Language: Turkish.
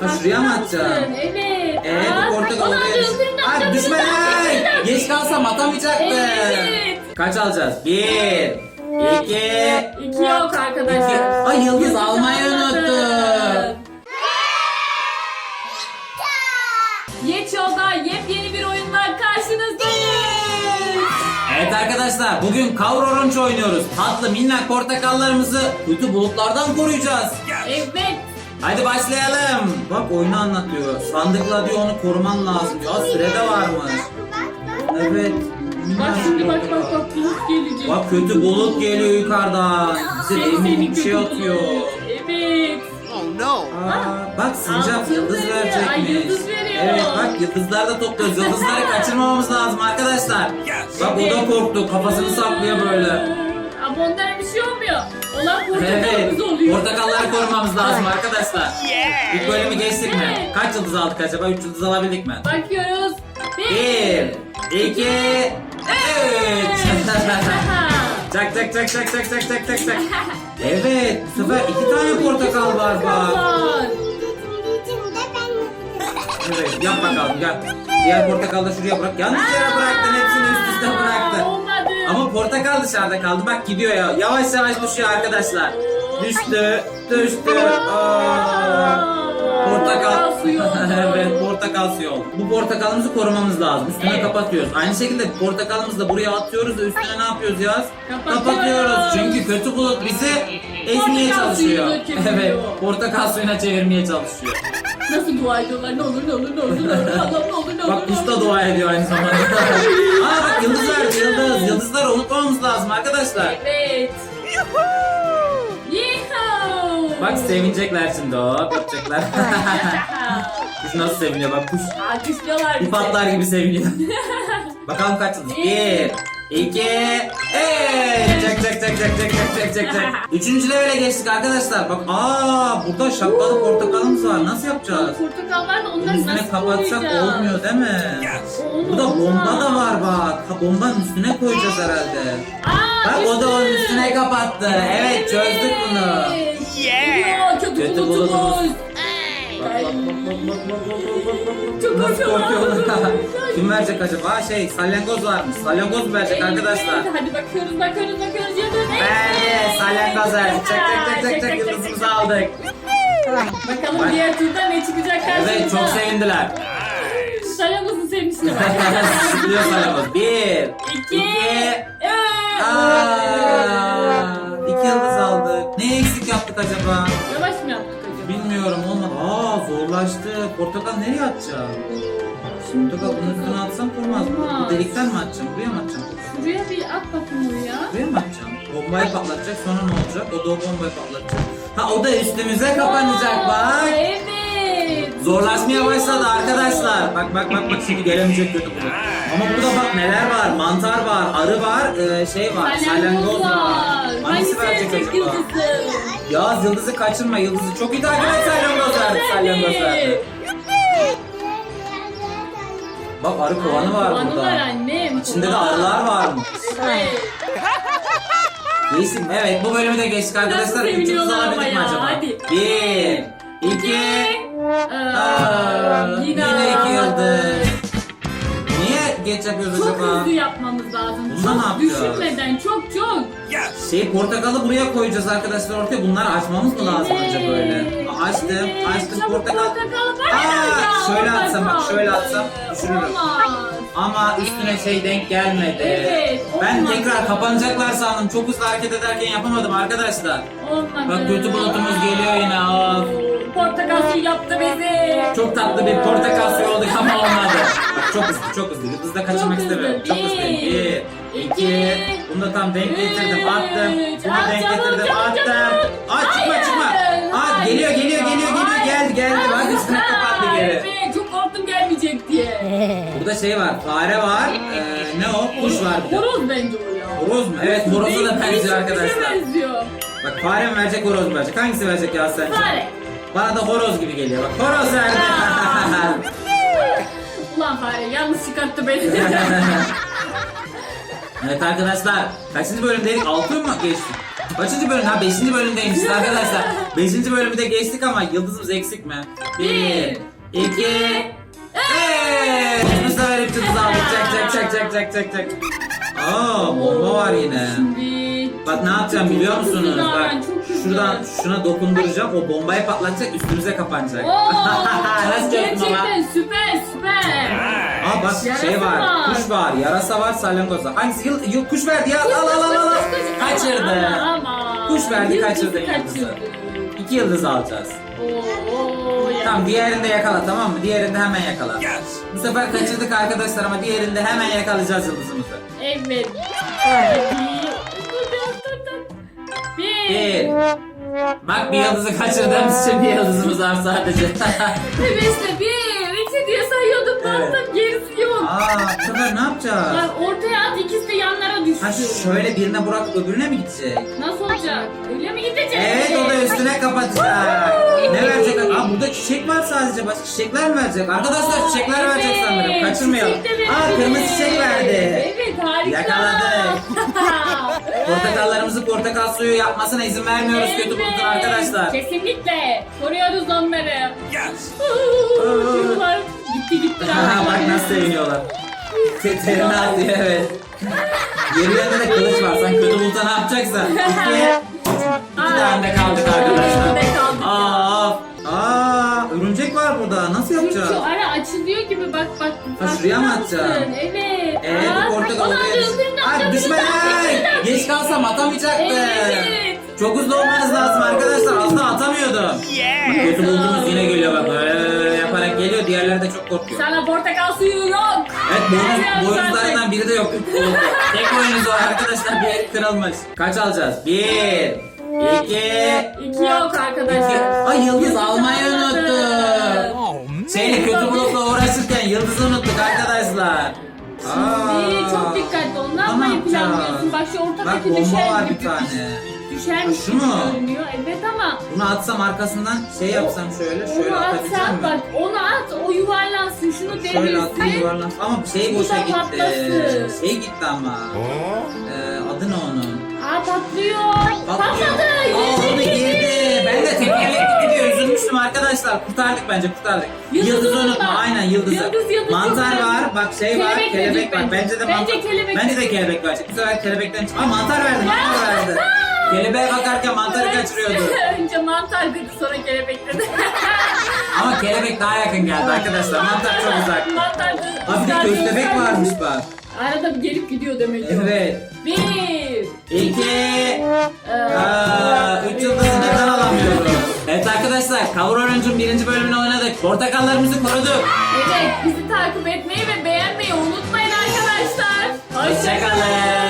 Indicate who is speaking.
Speaker 1: Ha şuraya mı atacaksın?
Speaker 2: Evet.
Speaker 1: Evet
Speaker 2: Aa,
Speaker 1: bu portakal
Speaker 2: ulan
Speaker 1: oraya
Speaker 2: öbürünü
Speaker 1: düş- Ay
Speaker 2: atacağım,
Speaker 1: düşme
Speaker 2: öbürünü
Speaker 1: lan.
Speaker 2: atacağım.
Speaker 1: Geç kalsam atamayacaktın.
Speaker 2: Evet.
Speaker 1: Kaç alacağız? Bir, iki,
Speaker 2: İki yok arkadaşlar.
Speaker 1: Ay yıldız almayı unuttum.
Speaker 2: Yet yolda yepyeni bir oyunla karşınızdayız.
Speaker 1: Evet arkadaşlar bugün kavrulunç oynuyoruz. Tatlı minnak portakallarımızı kötü bulutlardan koruyacağız.
Speaker 2: Evet.
Speaker 1: Hadi başlayalım. Bak oyunu anlatıyor. Sandıkla diyor onu koruman lazım diyor. Aa, sürede varmış. Evet.
Speaker 2: Bak şimdi bak bak bak bulut gelecek.
Speaker 1: Bak kötü bulut geliyor yukarıdan. Bize emin bir şey atıyor.
Speaker 2: Evet.
Speaker 3: Oh no!
Speaker 1: Aa, bak sincap
Speaker 2: Altın
Speaker 1: yıldız
Speaker 2: veriyor.
Speaker 1: verecekmiş.
Speaker 2: Ay, yıldız veriyor.
Speaker 1: Evet bak yıldızlar da topluyoruz. Yıldızları kaçırmamamız lazım arkadaşlar. Bak o da korktu. Kafasını saklıyor böyle.
Speaker 2: Ama onlara bir şey olmuyor. Olan
Speaker 1: Evet.
Speaker 2: portakalımız oluyor.
Speaker 1: Portakalları korumamız lazım arkadaşlar.
Speaker 3: Yeah!
Speaker 1: İlk bölümü geçtik mi?
Speaker 2: Evet.
Speaker 1: Kaç yıldız aldık acaba? 3 yıldız alabildik mi?
Speaker 2: Bakıyoruz.
Speaker 1: Bir, iki, üç. Çak çak çak çak çak çak çak çak çak. Evet, bu sefer iki tane portakal var bak. Evet, yap bakalım gel. Diğer portakalı da şuraya bırak. Yanlış yere bıraktın, hepsini üst üste bıraktın. Ama portakal dışarıda kaldı. Bak gidiyor ya. Yavaş yavaş düşüyor arkadaşlar. Düştü, düştü. Aa. Portakal.
Speaker 2: suyu oldu.
Speaker 1: evet, portakal suyu oldu. Bu portakalımızı korumamız lazım. Üstüne
Speaker 2: Evet.
Speaker 1: kapatıyoruz. Aynı şekilde portakalımızı da buraya atıyoruz da üstüne ne yapıyoruz Yaz?
Speaker 2: Kapatıyoruz.
Speaker 1: Çünkü kötü bulut bizi ezmeye
Speaker 2: Portakal
Speaker 1: çalışıyor.
Speaker 2: çeviriyor.
Speaker 1: Evet, portakal suyuna çevirmeye çalışıyor.
Speaker 2: Nasıl dua ediyorlar? Ne olur ne olur ne olur ne olur Allah'ım ne olur ne olur.
Speaker 1: Bak
Speaker 2: ne olur.
Speaker 1: dua ediyor aynı zamanda. Yıldız verdi yıldız. Yıldızları unutmamamız lazım arkadaşlar.
Speaker 2: Evet. Yuhuu.
Speaker 1: Bak sevinecekler şimdi hop yapacaklar. kuş nasıl seviniyor bak kuş.
Speaker 2: Alkışlıyorlar bizi.
Speaker 1: patlar gibi seviniyor. Bakalım kaç yıldız? Bir, iki, üç. Çek çek çek çek çek çek çek çek çek. Üçüncü levele geçtik arkadaşlar. Bak aa burada şapkalı portakalımız var. Nasıl yapacağız?
Speaker 2: Portakal var da
Speaker 1: Bunun
Speaker 2: onları
Speaker 1: üstüne
Speaker 2: nasıl
Speaker 1: kapatsak
Speaker 2: koyacağız?
Speaker 1: olmuyor değil mi?
Speaker 2: Olmaz,
Speaker 1: Burada bomba da var bak. Ha, bombanın üstüne koyacağız herhalde.
Speaker 2: Aa,
Speaker 1: Bak o da onun üstüne kapattı. Evet çözdük bunu.
Speaker 3: Yeah.
Speaker 2: Kötü,
Speaker 1: Kötü
Speaker 2: bulutumuz.
Speaker 1: bulutumuz.
Speaker 2: Ay. Çok
Speaker 1: Nasıl korkuyorlar? Kim verecek acaba? Şey salyangoz varmış. Salyangoz verecek arkadaşlar?
Speaker 2: Hadi bakıyoruz bakıyoruz bakıyoruz. Yıldız.
Speaker 1: Evet salyangoz verdik. Çek çek çek çek çek yıldızımızı aldık.
Speaker 2: Bakalım
Speaker 1: Bak.
Speaker 2: diğer turda ne çıkacak karşımıza.
Speaker 1: Evet çok sevindiler.
Speaker 2: Salyangozun sevmiştim
Speaker 1: Sıkılıyor salyangoz. Bir,
Speaker 2: İki.
Speaker 1: iki. Aa, iki yıldız aldık. Ne eksik yaptık acaba?
Speaker 2: Yavaş mı yaptık acaba?
Speaker 1: Bilmiyorum olmadı. Aa zorlaştı. Portakal nereye atacağım? Portakal bunun üstüne atsam kurmaz. Bu
Speaker 2: Olmaz.
Speaker 1: delikten mi atacağım? Buraya mı atacağım?
Speaker 2: Şuraya bir at bakayım oraya.
Speaker 1: Buraya mı atacağım? Bombayı patlatacak sonra ne olacak? O da o bombayı patlatacak. Ha o da üstümüze kapanacak bak.
Speaker 2: Evet.
Speaker 1: Zorlaşmaya başladı arkadaşlar. Bak bak bak bak şimdi gelemeyecek kötü bu. Ama burada bak neler var? Mantar var, arı var, e, şey var, salyangoz var. Hangisi verecek acaba?
Speaker 2: yıldızı?
Speaker 1: Yaz yıldızı kaçırma, yıldızı çok iyi takip et salyangoz verdi, salyangoz verdi. Bak arı kovanı var
Speaker 2: Kovanı
Speaker 1: burada.
Speaker 2: var annem.
Speaker 1: İçinde de arılar varmış. Geçtik. Evet bu bölümü de geçtik arkadaşlar.
Speaker 2: Nasıl seviniyorlar
Speaker 1: alabildik mi
Speaker 2: ama ya?
Speaker 1: acaba?
Speaker 2: Hadi.
Speaker 1: Bir, iki,
Speaker 2: Aa,
Speaker 1: Aa, yine iki yıldız. Niye geç yapıyoruz
Speaker 2: Çok
Speaker 1: acaba?
Speaker 2: hızlı yapmamız lazım.
Speaker 1: Bunda ne
Speaker 2: çok
Speaker 1: yapacağız?
Speaker 2: düşünmeden çok çok.
Speaker 3: Yes!
Speaker 1: Şey portakalı buraya koyacağız arkadaşlar ortaya. Bunları açmamız mı lazım önce böyle? Aa, Açtım,
Speaker 2: Evet,
Speaker 1: açtım
Speaker 2: çabuk
Speaker 1: portakal.
Speaker 2: Ya,
Speaker 1: şöyle atsam bak, şöyle atsam düşürürüm.
Speaker 2: Olmaz.
Speaker 1: Ama üstüne şey denk gelmedi.
Speaker 2: Evet,
Speaker 1: Ben tekrar kapanacaklar sandım. Çok hızlı hareket ederken yapamadım arkadaşlar.
Speaker 2: Olmadı.
Speaker 1: Bak kötü bulutumuz geliyor yine. Of.
Speaker 2: Portakal suyu yaptı bizi.
Speaker 1: Çok tatlı bir portakal suyu olduk ama olmadı. Bak çok hızlı, çok hızlı. Da kaçırmak
Speaker 2: Çok hızlı.
Speaker 1: istemiyorum. Çok hızlı.
Speaker 2: Bir, iki,
Speaker 1: iki. Bunu da tam denk getirdim, attım.
Speaker 2: üç.
Speaker 1: Bunu denk
Speaker 2: çabuk,
Speaker 1: getirdim,
Speaker 2: çabuk,
Speaker 1: attım.
Speaker 2: çabuk.
Speaker 1: Aa çıkma
Speaker 2: Hayır,
Speaker 1: çıkma. Geliyor, geliyor, geliyor, geliyor. Geldi, geldi. Bak üstüne kapattı geri.
Speaker 2: Evet, çok korktum gelmeyecek diye.
Speaker 1: Burada şey var, fare var. Ee, ne o? Kuş var bir de.
Speaker 2: Horoz bence o ya.
Speaker 1: Horoz mu? Evet, horoza da
Speaker 2: Değişik bir
Speaker 1: benziyor
Speaker 2: şeye
Speaker 1: arkadaşlar.
Speaker 2: benziyor.
Speaker 1: Bak fare mi verecek, horoz mu verecek? Hangisi verecek ya sence?
Speaker 2: Fare.
Speaker 1: Bana da horoz gibi geliyor. Bak horoz verdi.
Speaker 2: Aa. Ulan fare yalnız çıkarttı beni.
Speaker 1: evet arkadaşlar, kaçıncı bölümdeydik? 6 mı geçtik? Kaçıncı bölüm? Ha 5. bölümdeymişiz arkadaşlar. 5. bölümü de geçtik ama yıldızımız eksik mi?
Speaker 2: Bir,
Speaker 1: 1, 2, Evet. Bu sefer hep yıldız aldık. Çak çak çak çak çak çak çak. Aa bomba var yine.
Speaker 2: Şimdi
Speaker 1: Bak ne yapacağım biliyor musunuz? Bak şuradan şuna dokunduracağım. O bombayı patlatacak üstümüze kapanacak.
Speaker 2: Oo,
Speaker 1: Nasıl gördün ama?
Speaker 2: gerçekten süper süper.
Speaker 1: Aa bak
Speaker 2: Yarasa
Speaker 1: şey var,
Speaker 2: var.
Speaker 1: kuş var, yarasa var, salyangoz var. Hangisi? Yıl, yıl kuş verdi ya. Al al al al. al. Kaçırdı.
Speaker 2: Ama, ama.
Speaker 1: Kuş verdi, kaçırdı yıldızı. İki yıldız alacağız.
Speaker 2: Oo, ya.
Speaker 1: Tamam diğerinde yakala tamam mı? Diğerinde hemen yakala. Bu sefer kaçırdık arkadaşlar ama diğerinde hemen yakalayacağız yıldızımızı.
Speaker 2: Evet. Bir.
Speaker 1: Bir. Bak bir yıldızı kaçırdığımız için bir yıldızımız var sadece.
Speaker 2: Hevesle bir, iki diye sayıyordum.
Speaker 1: Evet.
Speaker 2: Baktım gerisi yok.
Speaker 1: Aa bu sefer ne yapacağız?
Speaker 2: Bak ortaya at ikisi de yanlara düştü.
Speaker 1: Ha şöyle birine bırak öbürüne mi gidecek?
Speaker 2: Nasıl olacak? Öyle mi gidecek?
Speaker 1: Evet o da üstüne kapatacak. ne verecek? Aa burada çiçek var sadece. Başka çiçekler mi verecek? Arkadaşlar çiçekler verecek sanırım. Kaçırmayalım.
Speaker 2: Çiçek de verecek.
Speaker 1: Aa kırmızı çiçek verdi.
Speaker 2: Evet harika.
Speaker 1: Yakaladık. Portakallarımızı portakal suyu yapmasına izin vermiyoruz kötü bulutun arkadaşlar.
Speaker 2: Kesinlikle. Koruyoruz onları. Şuralar gitti gitti.
Speaker 1: Aha bak nasıl seviniyorlar. Te- Terini atıyor evet. Yerlerinde de kılıç var. Sen kötü buluta ne yapacaksan. İki, iki tane kaldık arkadaşlar. Aa, aa, örümcek var burada. Nasıl yapacağız?
Speaker 2: Şu ara açılıyor gibi bak bak.
Speaker 1: Ha, şuraya mı atacağım?
Speaker 2: Evet.
Speaker 1: Evet
Speaker 2: Aa,
Speaker 1: bu portakal oraya Ay düşme Geç kalsam atamayacaktım.
Speaker 2: Evet.
Speaker 1: Çok hızlı olmanız lazım arkadaşlar. Az da atamıyordum. Bak kötü bulutumuz yine geliyor bak. Böyle de çok korkuyor.
Speaker 2: Sana portakal suyu yok.
Speaker 1: Evet boynuz, boynuzlarından biri de yok. Tek boynuz var arkadaşlar. Bir yeri kırılmış. Kaç alacağız? Bir, iki,
Speaker 2: İki yok arkadaşlar.
Speaker 1: iki. Ay yıldız almayı unuttuk. Şeyle kötü bulutla uğraşırken yıldızı unuttuk arkadaşlar. Aa.
Speaker 2: çok dikkatli ol. Ne
Speaker 1: Ne
Speaker 2: yapmayı
Speaker 1: yapacağız?
Speaker 2: planlıyorsun? Bak şu
Speaker 1: Bak
Speaker 2: ortadaki
Speaker 1: bomba
Speaker 2: düşer
Speaker 1: var
Speaker 2: gibi.
Speaker 1: bir tane.
Speaker 2: Düşermiş gibi
Speaker 1: mu?
Speaker 2: görünüyor. Evet ama
Speaker 1: Bunu atsam arkasından şey yapsam şöyle şöyle
Speaker 2: onu
Speaker 1: atabileceğim
Speaker 2: atsan
Speaker 1: mi?
Speaker 2: bak onu at o yuvarlansın şunu
Speaker 1: Şöyle attım
Speaker 2: devirsin.
Speaker 1: yuvarlan. Ama şey
Speaker 2: Bu
Speaker 1: boşa
Speaker 2: da
Speaker 1: gitti.
Speaker 2: patlasın.
Speaker 1: Şey gitti ama. Ee, adı ne onun?
Speaker 2: Aa patlıyor.
Speaker 1: Patlıyor.
Speaker 2: Patladı.
Speaker 1: Aa
Speaker 2: Girdi,
Speaker 1: girdi. Ben de tekerlekli gidiyor. Üzülmüştüm arkadaşlar. Kurtardık bence kurtardık.
Speaker 2: Yıldızı
Speaker 1: Yıldızı unutma.
Speaker 2: unutma.
Speaker 1: Aynen yıldızı.
Speaker 2: Yıldız, yıldız
Speaker 1: mantar var. Bak şey var.
Speaker 2: Kelebek
Speaker 1: Kelebek var.
Speaker 2: lütfen.
Speaker 1: Bence de
Speaker 2: Bence
Speaker 1: mantar.
Speaker 2: kelebek.
Speaker 1: Bence de kelebek var. Bu sefer kelebekten çık. Aa mantar verdi. Mantar verdi. Kelebeğe bakarken mantarı kaçırıyordu.
Speaker 2: Önce mantar dedi sonra kelebek dedi.
Speaker 1: Ama kelebek daha yakın geldi arkadaşlar. Mantar çok uzak.
Speaker 2: Mantar
Speaker 1: Abi bir de köstebek varmış bak.
Speaker 2: Arada bir gelip gidiyor demek ki.
Speaker 1: Evet.
Speaker 2: Bir.
Speaker 1: İki. Aa, üç yıldızı neden alamıyoruz? Evet arkadaşlar Cover Orange'ın birinci bölümünü oynadık. Portakallarımızı koruduk.
Speaker 2: Evet bizi takip etmeyi ve beğenmeyi unutmayın arkadaşlar. Hoşçakalın.
Speaker 1: Hoşçakalın.